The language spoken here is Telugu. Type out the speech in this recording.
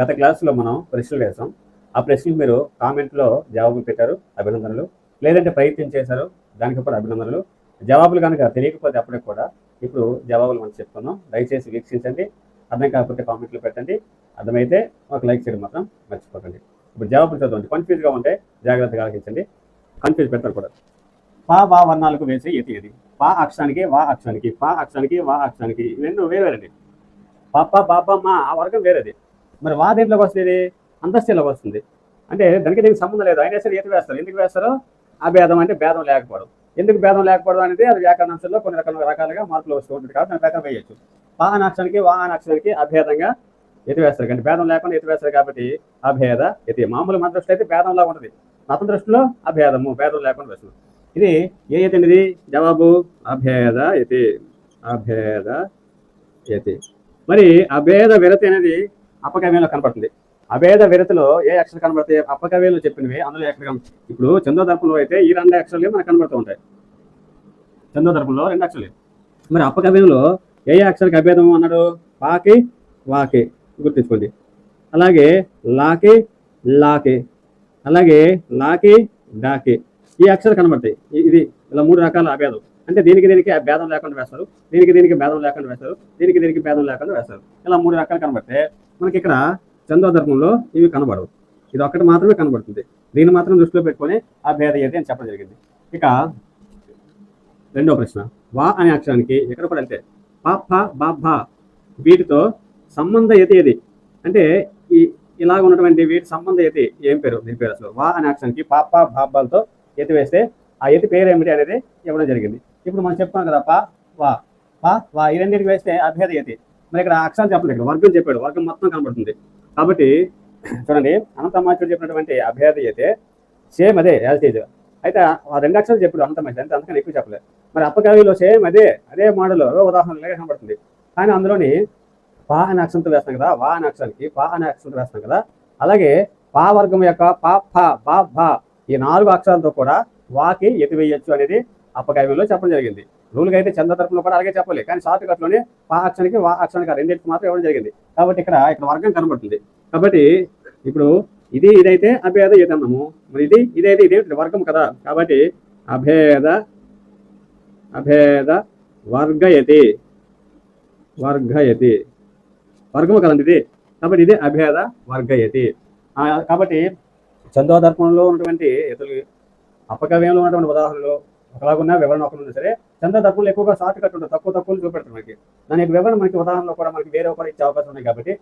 గత క్లాసులో మనం ప్రశ్నలు వేసాం ఆ ప్రశ్నలు మీరు కామెంట్లో జవాబులు పెట్టారు అభినందనలు. లేదంటే ప్రయత్నం చేశారు దానికి కూడా అభినందనలు. జవాబులు కనుక తెలియకపోతే అప్పటికి కూడా ఇప్పుడు జవాబులు మనం చెప్తున్నాం. దయచేసి వీక్షించండి. అర్థం కాకపోతే కామెంట్లు పెట్టండి. అర్థమైతే ఒక లైక్ చేయడం మాత్రం మర్చిపోకండి. ఇప్పుడు జవాబులు చదవండి. కన్ఫ్యూజ్గా ఉంటే జాగ్రత్తగా ఆలోచించండి. కన్ఫ్యూజ్ పెడతారు కూడా. పా వా వర్ణాలకు వేసి ఎతి ఇది పా అక్షరానికి వా అక్షరానికి పా అక్షరానికి వా అక్షరానికి ఇవి రెండు వేరేనండి పాప పాప మా ఆ వర్గం వేరేది. మరి వా దేంట్లోకి వస్తుంది? అంతస్తులోకి వస్తుంది. అంటే దానికి దీనికి సంబంధం లేదు. అయినా సరే ఎటు వేస్తారు? ఎందుకు వేస్తారు? అభేదం అంటే భేదం లేకపోవడం. ఎందుకు భేదం లేకపోవడం అనేది అది వ్యాకరణాంశంలో కొన్ని రకాల రకాలుగా మార్పులు వస్తూ ఉంటుంది కాబట్టి దాని ప్రకారం వేయచ్చు వాహనాక్షరానికి వాహనాక్షరానికి అభేదంగా ఎటు వేస్తారు? కానీ భేదం లేకుండా ఎటు వేస్తారు కాబట్టి అభేద ఎతి. మామూలు మన దృష్టి అయితే భేదంలా ఉంటుంది. మతం దృష్టిలో అభేదము భేదం లేకుండా వేస్తుంది. ఇది ఏ యతి జవాబు అభేద యతి అభేద యతి మరి అభేద విరతి అనేది అపకవ్యంలో కనపడుతుంది. అభేద విరతిలో ఏ అక్షరం కనబడతాయి? అపకవ్యంలో చెప్పినవి అందులో ఎక్కడ ఇప్పుడు ఇప్పుడు చందోదర్పంలో అయితే ఈ రెండు అక్షరాలు మనకు కనబడుతూ ఉంటాయి. చందోదర్పంలో రెండు అక్షరాలు. మరి అపకవ్యంలో ఏ ఏ అక్షరానికి అభేదం అన్నాడు? పాకి వాకి. గుర్తించుకోండి అలాగే లాకి లాకి. అలాగే లాకి డాకి. ఈ అక్షరాలు కనబడతాయి. ఇది ఇలా మూడు రకాల అభేదం. అంటే దీనికి దీనికి భేదం లేకుండా వేస్తారు. దీనికి దీనికి భేదం లేకుండా వేస్తారు. దీనికి దీనికి భేదం లేకుండా వేస్తారు. ఇలా మూడు రకాలు కనబడితే మనకి ఇక్కడ చందోదర్భంలో ఇవి కనబడవు. ఇది ఒక్కటి మాత్రమే కనబడుతుంది. దీన్ని మాత్రం దృష్టిలో పెట్టుకొని ఆ భేద ఏది అని చెప్పడం జరిగింది. ఇక రెండో ప్రశ్న. వా అనే అక్షరానికి ఎక్కడ కూడా వెళ్తే పా బాబా వీటితో సంబంధ యతి ఏది? అంటే ఈ ఇలాగ ఉన్నటువంటి వీటి సంబంధ యతి ఏం పేరు? దీని పేరు అసలు వా అనే అక్షరానికి పాప బాబాలతో ఎతి వేస్తే ఆ యతి పేరు ఏమిటి అనేది ఇవ్వడం జరిగింది. ఇప్పుడు మనం చెప్పుకున్నాం కదా పా వా. పా వా. ఈ రెండింటికి వేస్తే అభేద యతి. మరి ఇక్కడ అక్షరాలు చెప్పలేదు ఇక్కడ వర్గం చెప్పాడు వర్గం మొత్తం కనబడుతుంది. కాబట్టి చూడండి అనంతమాచుడు చెప్పినటువంటి అభ్యర్థి అయితే సేమ్ అదే యాజిటీజ్ అయితే ఆ రెండు అక్షరాలు చెప్పాడు అనంతమాచుడు అంటే అందుకని ఎక్కువ చెప్పలేదు. మరి అప్పకవిలో సేమ్ అదే అదే మోడల్ ఉదాహరణలుగా కనబడుతుంది. కానీ అందులోని పా అనే అక్షరంతో వేస్తాం కదా వా అనే అక్షరానికి పా అనే అక్షరంతో వేస్తాం కదా. అలాగే పా వర్గం యొక్క పా ఫ బా భా ఈ నాలుగు అక్షరాలతో కూడా వాకి ఎతి వేయొచ్చు అనేది అప్పకవిలో చెప్పడం జరిగింది. రూల్గా అయితే చంద్ర తరపులో కూడా అలాగే చెప్పాలి. కానీ షార్ట్ కట్లోనే పా అక్షరానికి వా అక్షరానికి రెండింటికి మాత్రం ఇవ్వడం జరిగింది. కాబట్టి ఇక్కడ ఇక్కడ వర్గం కనబడుతుంది. కాబట్టి ఇప్పుడు ఇది ఇదైతే అభేద ఇది మరి ఇది ఇదైతే ఇదేమిటి? వర్గం కదా. కాబట్టి అభేద అభేద వర్గయతి. వర్గయతి. వర్గము కదండి ఇది? కాబట్టి ఇది అభేద వర్గయతి. కాబట్టి కాబట్టి చందోదర్పణంలో ఉన్నటువంటి ఇతరులు అపకవ్యంలో ఉన్నటువంటి ఉదాహరణలు ఒకలాగున్నా వివరణ ఒకరున్నా సరే చంద్రదర్పణలు ఎక్కువగా షార్ట్ కట్ ఉంటుంది తక్కువ తక్కువ చూపెడతారు మనకి. దాని యొక్క వివరణ మనకి ఉదాహరణలో కూడా మనకి వేరే ఒకరు ఇచ్చే అవకాశం ఉన్నాయి కాబట్టి